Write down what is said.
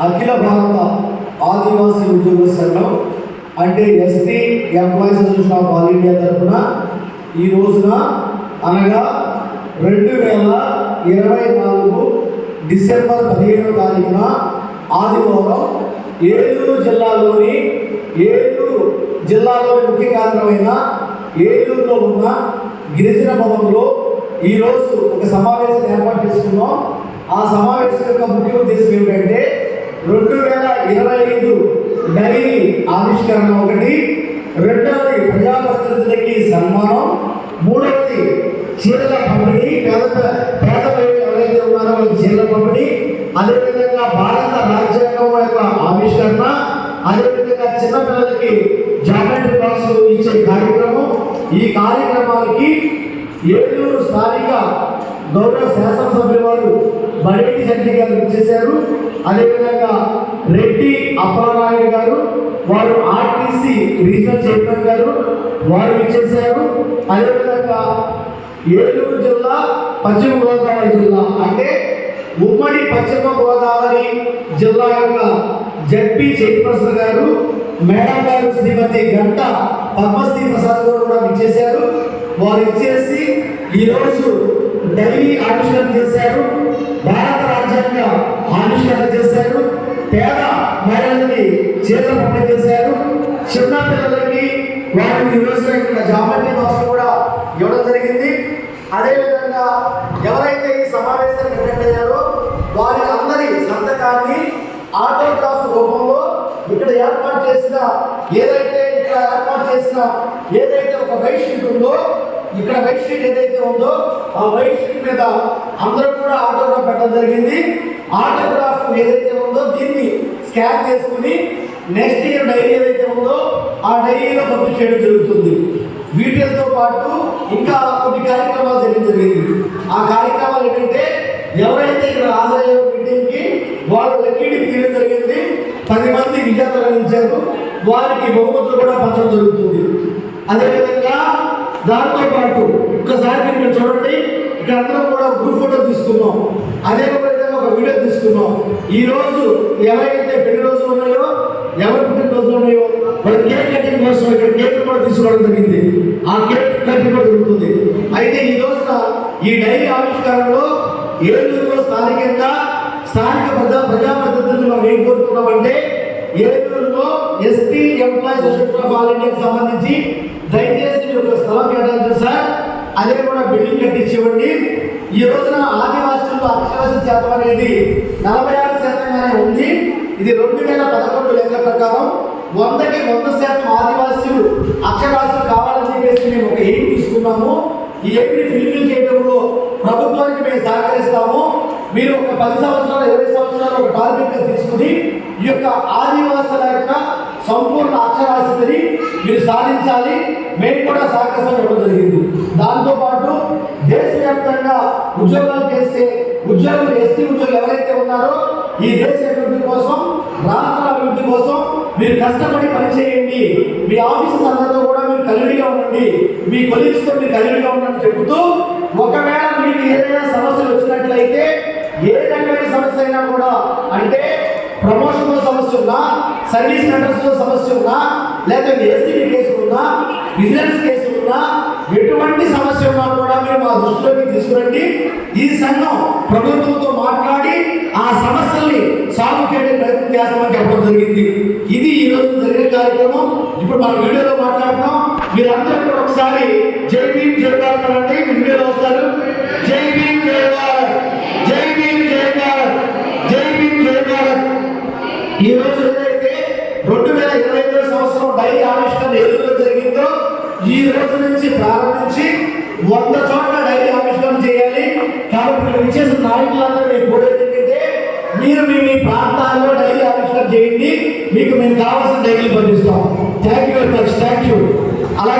అఖిల భారత ఆదివాసీ ఉద్యోగ సంఘం అంటే ST employees association of all India తరఫున ఈ రోజున అనగా రెండు వేల ఇరవై నాలుగు డిసెంబర్ పదిహేనవ తారీఖున ఆదివారం ఏలూరు జిల్లాలోని ఏలూరు జిల్లాలోని ముఖ్య కేంద్రమైన ఏలూరులో ఉన్న గిరిజన భవన్లో ఈరోజు ఒక సమావేశం ఏర్పాటు చేసుకున్నాం. ఆ సమావేశం యొక్క ముఖ్య ఉద్దేశం ఏమిటంటే రెండు వేల ఇరవై ఐదు డైరీ ఆవిష్కరణ ఒకటి రెండవది ప్రజాప్రతినిధులకి సన్మానం మూడవది చీరల పంపిణీ పేద పేద ఎవరైతే ఉన్నారో వాళ్ళకి చీరల పంపిణీ అదేవిధంగా భారత రాజ్యాంగం యొక్క ఆవిష్కరణ అదేవిధంగా చిన్నపిల్లలకి జాగ్రత్త బాక్సులు ఇచ్చే కార్యక్రమం. ఈ కార్యక్రమానికి ఏలూరు స్థానిక గౌరవ శాసనసభ్యుల వారు బడేటి శెట్టి గారు ఇచ్చేశారు అదేవిధంగా రెడ్డి అప్పారాయుడు గారు వారు ఆర్టీసీ రీజనల్ చైర్మన్ గారు వారు ఇచ్చేశారు అదేవిధంగా ఏలూరు జిల్లా పశ్చిమ గోదావరి జిల్లా అంటే ఉమ్మడి పశ్చిమ గోదావరి జిల్లా యొక్క జడ్పీ చైర్పర్సన్ గారు మేడం గారు శ్రీమతి గంట పద్మశ్రీ ప్రసాద్ గారు కూడా ఇచ్చేశారు వారు ఇచ్చేసి ఈరోజు డైరీ ఆవిష్కరణ చేశారు. భారత రాజ్యాంగ ఆవిష్కరణ చేశారు. పేద మహిళలకి చేతుల పంపిణీ చేశారు. చిన్న పిల్లలకి వారికి ఈ రోజు ఇక్కడ బాక్స్ కూడా ఇవ్వడం జరిగింది. అదేవిధంగా ఎవరైతే ఈ సమావేశానికి అటెండ్ అయ్యారో వారి అందరి సంతకాన్ని ఆటోగ్రాఫ్ రూపంలో ఇక్కడ ఏర్పాటు చేసిన ఏదైతే ఇక్కడ ఏర్పాటు చేసిన ఏదైతే ఒక వైట్ షీట్ ఉందో ఇక్కడ వైట్ షీట్ ఏదైతే ఉందో ఆ వైట్ షీట్ మీద అందరూ కూడా ఆటోగ్రాఫ్ పెట్టడం జరిగింది. ఆటోగ్రాఫ్ ఏదైతే ఉందో దీన్ని స్కాన్ చేసుకుని నెక్స్ట్ ఇయర్ డైరీ ఏదైతే ఉందో ఆ డైరీలో పబ్లిష్ చేయడం జరుగుతుంది. వీటితో పాటు ఇంకా కొన్ని కార్యక్రమాలు చేయడం జరిగింది. ఆ కార్యక్రమాలు ఏంటంటే ఎవరైతే ఇక్కడ హాజరయ్యారో మీటింగ్కి వాళ్ళు లక్కీని తీయడం జరిగింది. పది మంది విజేతలు అందించారు వారికి బహుమతులు కూడా పంచడం జరుగుతుంది. అదేవిధంగా దాంతో పాటు ఒక్కసారి మీరు ఇక్కడ చూడండి ఇక్కడ అందరం కూడా గ్రూప్ ఫోటో తీసుకున్నాం. అదే విధంగా ఒక వీడియో తీసుకున్నాం. ఈ రోజు ఎవరైతే పెళ్ళి రోజులు ఉన్నాయో ఎవరి పుట్టిన రోజులు ఉన్నాయో వాళ్ళ కేక్ కటింగ్ కోసం ఇక్కడ కేక్ కూడా తీసుకోవడం జరిగింది. ఆ కేక్ కటింగ్ కూడా జరుగుతుంది. అయితే ఈ రోజున ఈ డైరీ ఆవిష్కారంలో ఏలూరులో స్థానికంగా స్థానిక ప్రజా ప్రజాప్రతినిధులు మనం ఏం కోరుతున్నామంటే ఏలూరులో ఎస్టీ ఎంప్లాయీస్ ఆఫ్ ఆల్ ఇండియాకి సంబంధించి దయచేసి స్థలం సార్ అదే కూడా బిల్డింగ్ కట్టించి ఇవ్వండి ఈ రోజున ఆదివాసులు అక్షరాస్యత శాతం అనేది నలభై ఆరు శాతంగానే ఉంది. ఇది రెండు వేల పదకొండు లెక్కల ప్రకారం వందకి వంద శాతం ఆదివాసులు అక్షరాస్యులు కావాలని చెప్పేసి మేము ఒక ఎయిమ్ తీసుకున్నాము. ఈ ఎయిమ్ని ఫిల్ఫిల్ చేయడంలో ప్రభుత్వానికి మేము సహకరిస్తాము. మీరు ఒక పది సంవత్సరాలు ఇరవై సంవత్సరాలు ఒక టార్గెట్గా తీసుకుని ఈ యొక్క ఆదివాసుల యొక్క సంపూర్ణ అక్షరాస్యతని మీరు సాధించాలి. మేము కూడా సహకరిస్తాం ఇవ్వడం జరిగింది. దాంతోపాటు దేశవ్యాప్తంగా ఉద్యోగాలు చేస్తే ఉద్యోగులు ఎస్టీ ఉద్యోగులు ఎవరైతే ఉన్నారో ఈ దేశ అభివృద్ధి కోసం రాష్ట్ర అభివృద్ధి కోసం మీరు కష్టపడి పనిచేయండి. మీ ఆఫీసు అందరితో కూడా మీరు కలివిడిగా ఉండండి. మీ కొలీగ్స్తో మీరు కలివిడిగా ఉండండి చెబుతూ ఒకవేళ మీకు ఏదైనా సమస్యలు వచ్చినట్లయితే ఏ రకమైన సమస్య అయినా కూడా అంటే ప్రమోషన్లో సమస్య ఉన్నా సర్వీస్ సెంటర్స్లో సమస్య ఉన్నా లేకపోతే ఏసీ కేసు ఉన్నా బిజినెస్ కేసు ఉన్నా ఎటువంటి సమస్య ఉన్నా కూడా మీరు మా దృష్టిలోకి తీసుకురండి. ఈ సంఘం ప్రభుత్వంతో మాట్లాడి ఆ సమస్యల్ని సాల్వ్ చేయడం ప్రయత్నం చేస్తామని చెప్పడం జరిగింది. ఇది ఈ రోజు జరిగిన కార్యక్రమం. ఇప్పుడు మనం వీడియోలో మాట్లాడుతున్నాం. మీరందరూ కూడా ఒకసారి జై భీమ్ జై భారత్ అంటే వీడియోలో వస్తారు. జై భీమ్ జై భారత్. జై భీమ్ జై భారత్. జై భీమ్ జై భారత్. ఈ రోజు ఏదైతే రెండు వేల ఇరవై ఐదో సంవత్సరం డైరీ ఆవిష్కరణ ఈ రోజు నుంచి ప్రారంభించి వంద చోట్ల డైరీ ఆవిష్కరణ చేయాలి. కాబట్టి ఇక్కడ విచ్చేసిన నాయకులందరూ మీరు కోరేది ఏంటంటే మీరు మీ మీ ప్రాంతాల్లో డైరీ ఆవిష్కరణ చేయండి. మీకు మేము కావాల్సిన డైరీ పంపిస్తాం. Thank you very much thank you అలాగే